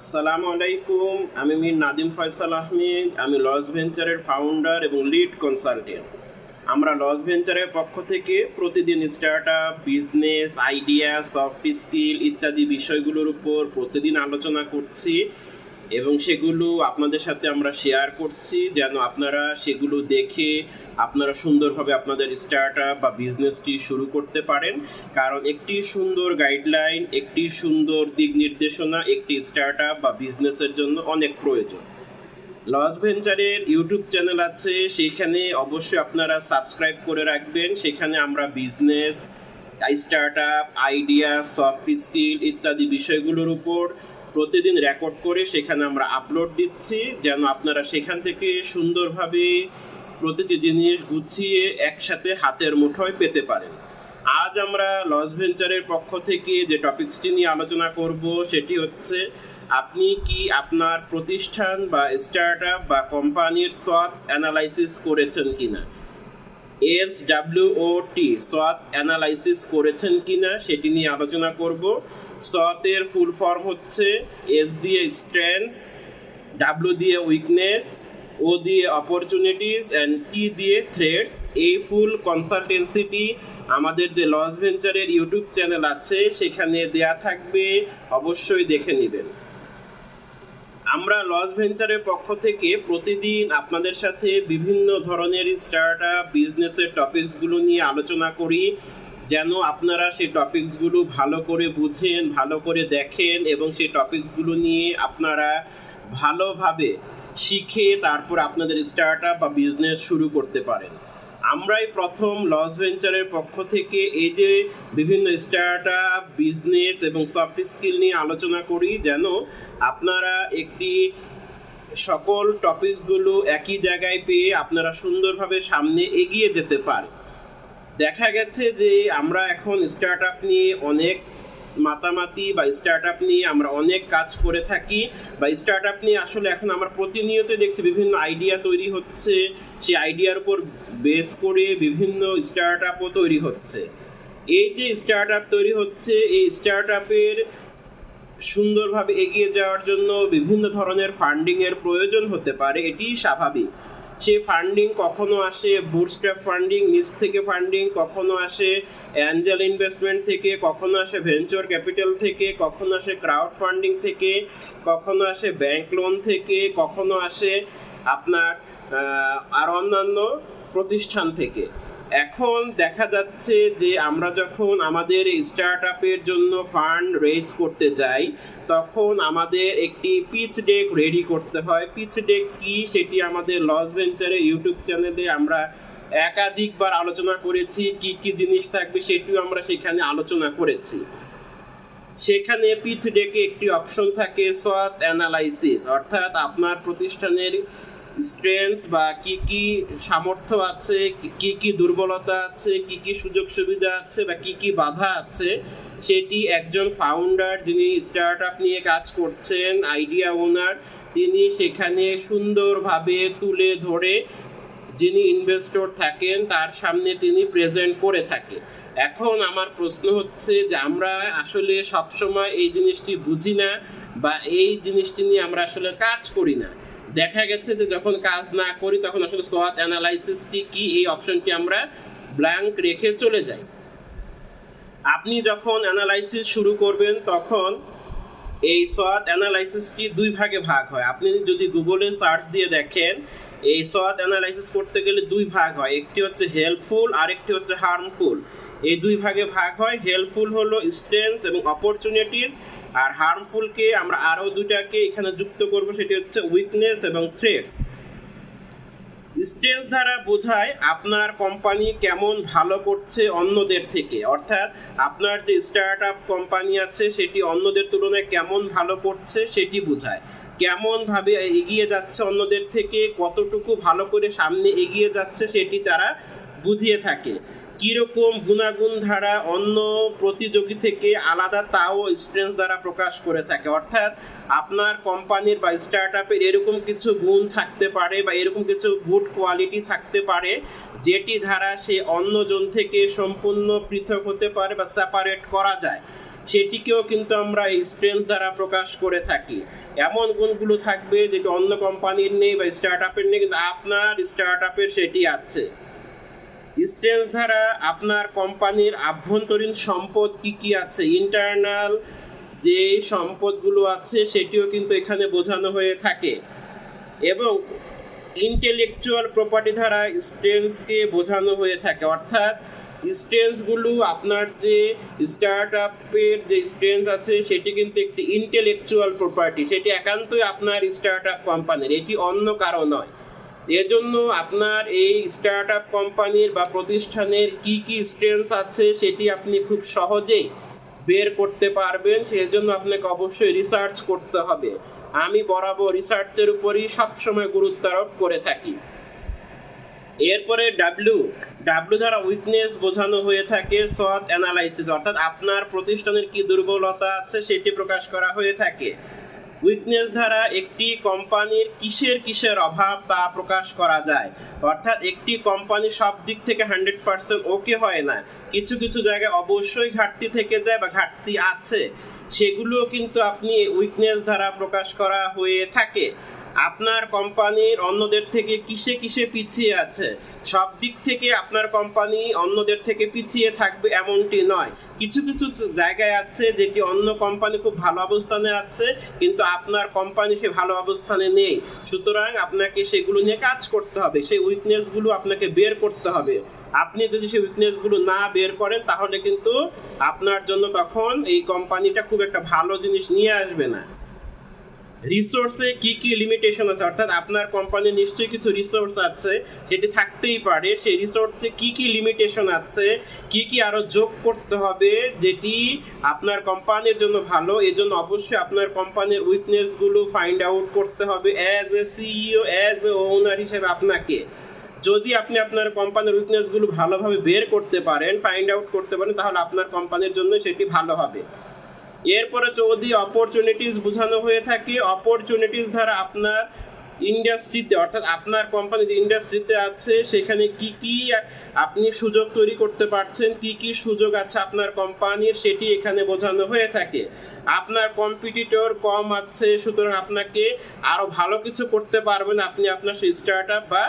আসসালামু আলাইকুম, আমি মির নাদিম ফয়সাল আহমেদ, আমি লস ভেঞ্চারের ফাউন্ডার এবং লিড কনসালটেন্ট আমরা লস ভেঞ্চারের পক্ষ থেকে প্রতিদিন startup business idea soft skill ইত্যাদি বিষয়গুলোর উপর প্রতিদিন আলোচনা করছি। এবং সেগুলো আপনাদের সাথে আমরা শেয়ার করছি যেন আপনারা সেগুলো দেখে আপনারা সুন্দরভাবে আপনাদের স্টার্ট আপ বা বিজনেসটি শুরু করতে পারেন। কারণ একটি সুন্দর গাইডলাইন একটি সুন্দর দিক নির্দেশনা, একটি স্টার্ট আপ বা বিজনেসের জন্য অনেক প্রয়োজন। লস ভেঞ্চারের ইউটিউব চ্যানেল আছে, সেখানে অবশ্যই আপনারা সাবস্ক্রাইব করে রাখবেন। সেখানে আমরা business startup idea soft skill ইত্যাদি বিষয়গুলোর উপর প্রতিদিন রেকর্ড করে সেখানে আমরা আপলোড দিচ্ছি, যেন আপনারা সেখান থেকে সুন্দরভাবে প্রতিটি জিনিস গুছিয়ে একসাথে হাতের মুঠোয় পেতে পারেন। আজ আমরা লস ভেঞ্চারের পক্ষ থেকে যে টপিকসটি নিয়ে আলোচনা করব, সেটি হচ্ছে আপনি কি আপনার প্রতিষ্ঠান বা স্টার্ট বা কোম্পানির সৎ অ্যানালাইসিস করেছেন কিনা? এস ডাব্লিউ ও টি সৎ অ্যানালাইসিস করেছেন কিনা সেটি নিয়ে আলোচনা করব। সতের ফুল ফর্ম হচ্ছে এস দিয়ে স্ট্রেংথস ডাব্লিউ দিয়ে উইকনেস ও দিয়ে অপরচুনিটিস অ্যান্ড টি দিয়ে থ্রেডস এই ফুল কনসালটেন্সিটি আমাদের যে লস ভেঞ্চারের ইউটিউব চ্যানেল আছে, সেখানে দেয়া থাকবে। অবশ্যই দেখে নেবেন। আমরা লস ভেঞ্চারের পক্ষ থেকে প্রতিদিন আপনাদের সাথে বিভিন্ন ধরনের স্টার্ট আপ বিজনেসের টপিকসগুলো নিয়ে আলোচনা করি, যেন আপনারা সেই টপিকসগুলো ভালো করে বুঝেন, ভালো করে দেখেন এবং সেই টপিকসগুলো নিয়ে আপনারা ভালোভাবে শিখে তারপর আপনাদের স্টার্ট আপ বা বিজনেস শুরু করতে পারেন। আমরাই প্রথম লস ভেঞ্চারের পক্ষ থেকে এই যে বিভিন্ন স্টার্ট আপ বিজনেস এবং সফট স্কিল নিয়ে আলোচনা করি, যেন আপনারা একটি সকল টপিকসগুলো একই জায়গায় পেয়ে আপনারা সুন্দরভাবে সামনে এগিয়ে যেতে পারে দেখা গেছে যে আমরা এখন স্টার্ট আপ নিয়ে অনেক মাতামাতি বা স্টার্ট আপ নিয়ে আমরা অনেক কাজ করে থাকি। বা স্টার্ট আপ নিয়ে আসলে এখন আমরা প্রতিনিয়ত দেখছি বিভিন্ন আইডিয়া তৈরি হচ্ছে। সেই আইডিয়ার উপর বেস করে বিভিন্ন স্টার্ট আপও তৈরি হচ্ছে। এই যে স্টার্ট আপ তৈরি হচ্ছে, এই স্টার্ট আপের সুন্দরভাবে এগিয়ে যাওয়ার জন্য বিভিন্ন ধরনের ফান্ডিংয়ের প্রয়োজন হতে পারে, এটি স্বাভাবিক। সেই ফান্ডিং কখনো আসে বুটস্ট্র্যাপ ফান্ডিং নিচ থেকে ফান্ডিং কখনো আসে অ্যাঞ্জেল ইনভেস্টমেন্ট থেকে কখনো আসে ভেঞ্চার ক্যাপিটাল থেকে কখনো আসে ক্রাউড ফান্ডিং থেকে কখনো আসে ব্যাংক লোন থেকে কখনো আসে, আপনার আর অন্যান্য প্রতিষ্ঠান থেকে। এখন দেখা যাচ্ছে যে আমরা যখন আমাদের স্টার্ট আপের জন্য ফান্ড রেজ করতে যাই, তখন আমাদের একটি পিচ ডেক রেডি করতে হয়। পিচ ডেক কি সেটি আমাদের লস ভেঞ্চারের ইউটিউব চ্যানেলে আমরা একাধিকবার আলোচনা করেছি, কি কি জিনিস থাকবে সেটিও আমরা সেখানে আলোচনা করেছি। সেখানে পিচ ডেকে একটি অপশন থাকে সৎ অ্যানালাইসিস অর্থাৎ আপনার প্রতিষ্ঠানের স্ট্রেংথ বা কি কি সামর্থ্য আছে, কি কি দুর্বলতা আছে, কি কি সুযোগ সুবিধা আছে বা কি কি বাধা আছে, সেটি একজন ফাউন্ডার যিনি স্টার্ট আপ নিয়ে কাজ করছেন আইডিয়া ওনার তিনি সেখানে সুন্দরভাবে তুলে ধরে যিনি ইনভেস্টর থাকেন, তার সামনে তিনি প্রেজেন্ট করে থাকে। এখন আমার প্রশ্ন হচ্ছে যে আমরা আসলে সবসময় এই জিনিসটি বুঝি না বা এই জিনিসটি নিয়ে আমরা আসলে কাজ করি না। দেখা গেছে যে যখন কাজ না করি, তখন আসলে সোয়াট অ্যানালাইসিসটি কি এই অপশনটি আমরা ব্ল্যাঙ্ক রেখে চলে যাই। আপনি যখন অ্যানালাইসিস শুরু করবেন, তখন এই সোয়াট অ্যানালাইসিসটি দুই ভাগে ভাগ হয়? আপনি যদি গুগলে সার্চ দিয়ে দেখেন, এই সোয়াট অ্যানালাইসিস করতে গেলে দুই ভাগ হয়। একটি হচ্ছে হেল্পফুল আর একটি হচ্ছে হার্মফুল এই দুই ভাগে ভাগ হয়। হেল্পফুল হলো স্ট্রেংথ এবং অপরচুনিটিস আর হার্মফুলকে আমরা আরও দুটাকে এখানে যুক্ত করব, সেটি হচ্ছে উইকনেস এবং থ্রেটস স্ট্রেংথ দ্বারা বোঝায় আপনার কোম্পানি কেমন ভালো করছে অন্যদের থেকে। অর্থাৎ আপনার যে স্টার্ট আপ কোম্পানি আছে, সেটি অন্যদের তুলনায় কেমন ভালো করছে সেটি বোঝায়। কেমনভাবে এগিয়ে যাচ্ছে অন্যদের থেকে, কতটুকু ভালো করে সামনে এগিয়ে যাচ্ছে সেটি তারা বুঝিয়ে থাকে। কীরকম গুণাগুণ ধারা অন্য প্রতিযোগী থেকে আলাদা, তাও স্ট্রেংথ দ্বারা প্রকাশ করে থাকে। অর্থাৎ আপনার কোম্পানির বা স্টার্ট আপের এরকম কিছু গুণ থাকতে পারে বা এরকম কিছু গুড কোয়ালিটি থাকতে পারে, যেটি ধারা সে অন্যজন থেকে সম্পূর্ণ পৃথক হতে পারে বা সেপারেট করা যায়। সেটিকেও কিন্তু আমরা এই দ্বারা প্রকাশ করে থাকি। এমন গুণগুলো থাকবে যেটি অন্য কোম্পানির নেই বা স্টার্ট আপের নেই, কিন্তু আপনার স্টার্ট আপের সেটি আছে। স্ট্রেংথ দ্বারা আপনার কোম্পানির আভ্যন্তরীণ সম্পদ কি কি আছে? ইন্টারনাল যে সম্পদগুলো আছে, সেটিও কিন্তু এখানে বোঝানো হয়ে থাকে। এবং ইন্টেলেকচুয়াল প্রপার্টি দ্বারা স্ট্রেংথকে বোঝানো হয়ে থাকে। অর্থাৎ স্ট্রেংথগুলো আপনার যে স্টার্ট আপের যে স্ট্রেংথ আছে, সেটি কিন্তু একটি ইন্টেলেকচুয়াল প্রপার্টি। সেটি একান্তই আপনার স্টার্ট আপ কোম্পানির। এটি অন্য কারও নয়। এজন্য আপনার এই স্টার্ট আপ কোম্পানির বা প্রতিষ্ঠানের কি কি স্ট্রেংথ আছে সেটি আপনি খুব সহজেই বের করতে পারবেন, সেজন্য আপনাকে অবশ্যই রিসার্চ করতে হবে। আমি বরাবর রিসার্চের উপরই সবসময় গুরুত্ব আরোপ করে থাকি। এরপরে ডাব্লিউ ডাব্লিউ দ্বারা উইকনেস বোঝানো হয়ে থাকে সৎ অ্যানালাইসিস অর্থাৎ আপনার প্রতিষ্ঠানের কি দুর্বলতা আছে সেটি প্রকাশ করা হয়ে থাকে। উইকনেস দ্বারা একটি কোম্পানির কিসের কিসের অভাব তা প্রকাশ করা যায়। অর্থাৎ একটি কোম্পানি সব দিক থেকে হান্ড্রেড পার্সেন্ট ওকে হয় না। কিছু কিছু জায়গায় অবশ্যই ঘাটতি থেকে যায় বা ঘাটতি আছে। সেগুলো কিন্তু আপনি উইকনেস দ্বারা প্রকাশ করা হয়ে থাকে। আপনার কোম্পানির অন্যদের থেকে কিসে কিসে পিছিয়ে আছে? সব দিক থেকে আপনার কোম্পানি অন্যদের থেকে পিছিয়ে থাকবে এমনটি নয়। কিছু কিছু জায়গায় আছে যেটি অন্য কোম্পানি খুব ভালো অবস্থানে আছে, কিন্তু আপনার কোম্পানি সে ভালো অবস্থানে নেই। সুতরাং আপনাকে সেগুলো নিয়ে কাজ করতে হবে। সেই উইকনেসগুলো আপনাকে বের করতে হবে। আপনি যদি সেই উইকনেসগুলো না বের করেন, তাহলে কিন্তু আপনার জন্য তখন এই কোম্পানিটা খুব একটা ভালো জিনিস নিয়ে আসবে না। রিসোর্সে কি কি লিমিটেশন আছে? অর্থাৎ আপনার কোম্পানির নিশ্চয়ই কিছু রিসোর্স আছে, সেটি থাকতেই পারে। সেই রিসোর্সে কি কি লিমিটেশন আছে? কি কি আরও যোগ করতে হবে? যেটি আপনার কোম্পানির জন্য ভালো। এজন্য অবশ্যই আপনার কোম্পানির উইকনেসগুলো ফাইন্ড আউট করতে হবে as a CEO as a owner হিসেবে আপনাকে। যদি আপনি আপনার কোম্পানির উইকনেসগুলো ভালোভাবে বের করতে পারেন ফাইন্ড আউট করতে পারেন, তাহলে আপনার কোম্পানির জন্য সেটি ভালো হবে। এরপরে যদি অপরচুনিটিস বোঝানো হয়ে থাকে অপরচুনিটিস দ্বারা আপনার ইন্ডাস্ট্রিতে অর্থাৎ আপনার কোম্পানি যে ইন্ডাস্ট্রিতে আছে, সেখানে কি কি আপনি সুযোগ তৈরি করতে পারছেন, কি কি সুযোগ আছে আপনার কোম্পানির সেটি এখানে বোঝানো হয়ে থাকে। আপনার কম্পিটিটর কম আছে, সুতরাং আপনাকে আরও ভালো কিছু করতে পারবেন, আপনি আপনার সেই স্টার্ট বা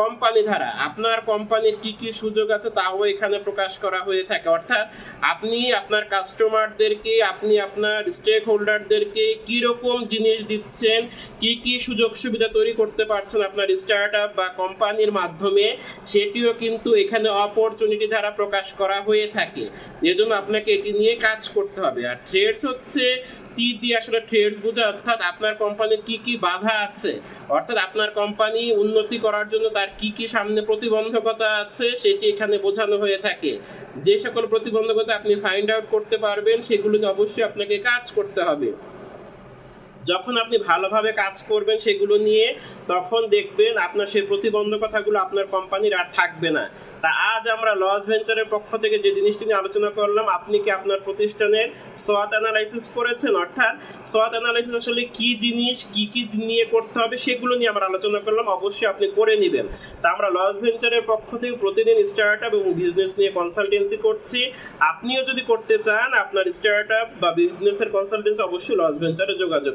কোম্পানি ধারা, আপনার কোম্পানির কি কি সুযোগ আছে তাও এখানে প্রকাশ করা হয়ে থাকে। অর্থাৎ আপনি আপনার কাস্টমারদেরকে, আপনি আপনার স্টেক হোল্ডারদেরকে কীরকম জিনিস দিচ্ছেন, কি কি সুযোগ সুবিধা তৈরি করতে পারছেন আপনার স্টার্ট আপ বা কোম্পানির মাধ্যমে, সেটিও কিন্তু এখানে অপরচুনিটি ধারা প্রকাশ করা হয়ে থাকে। এজন্য আপনাকে এটি নিয়ে কাজ করতে হবে। আর থ্রেডস হচ্ছে টি দিয়ে আসলে ট্রেডস বোঝা, অর্থাৎ আপনার কোম্পানির কি কি বাধা আছে? অর্থাৎ আপনার কোম্পানি উন্নতি করার জন্য তার কি কি সামনে প্রতিবন্ধকতা আছে, সেটি এখানে বোঝানো হয়ে থাকে। যে সকল প্রতিবন্ধকতা আপনি ফাইন্ড আউট করতে পারবেন, সেগুলো অবশ্যই আপনাকে কাজ করতে হবে। যখন আপনি ভালোভাবে কাজ করবেন সেগুলো নিয়ে, তখন দেখবেন আপনার সেই প্রতিবন্ধকতাগুলো আপনার কোম্পানির আর থাকবে না। তা আজ আমরা লস ভেঞ্চারের পক্ষ থেকে যে জিনিসটি নিয়ে আলোচনা করলাম, আপনি কি আপনার প্রতিষ্ঠানের সোয়াত অ্যানালাইসিস করেছেন? অর্থাৎ সোয়াত অ্যানালাইসিস আসলে কি জিনিস, কি কি নিয়ে করতে হবে সেগুলো নিয়ে আমরা আলোচনা করলাম, অবশ্যই আপনি করে নেবেন। তা আমরা লস ভেঞ্চারের পক্ষ থেকে প্রতিদিন স্টার্ট আপ এবং বিজনেস নিয়ে কনসালটেন্সি করছি। আপনিও যদি করতে চান, আপনার স্টার্ট আপ বা বিজনেসের কনসালটেন্সি অবশ্যই লস ভেঞ্চারে যোগাযোগ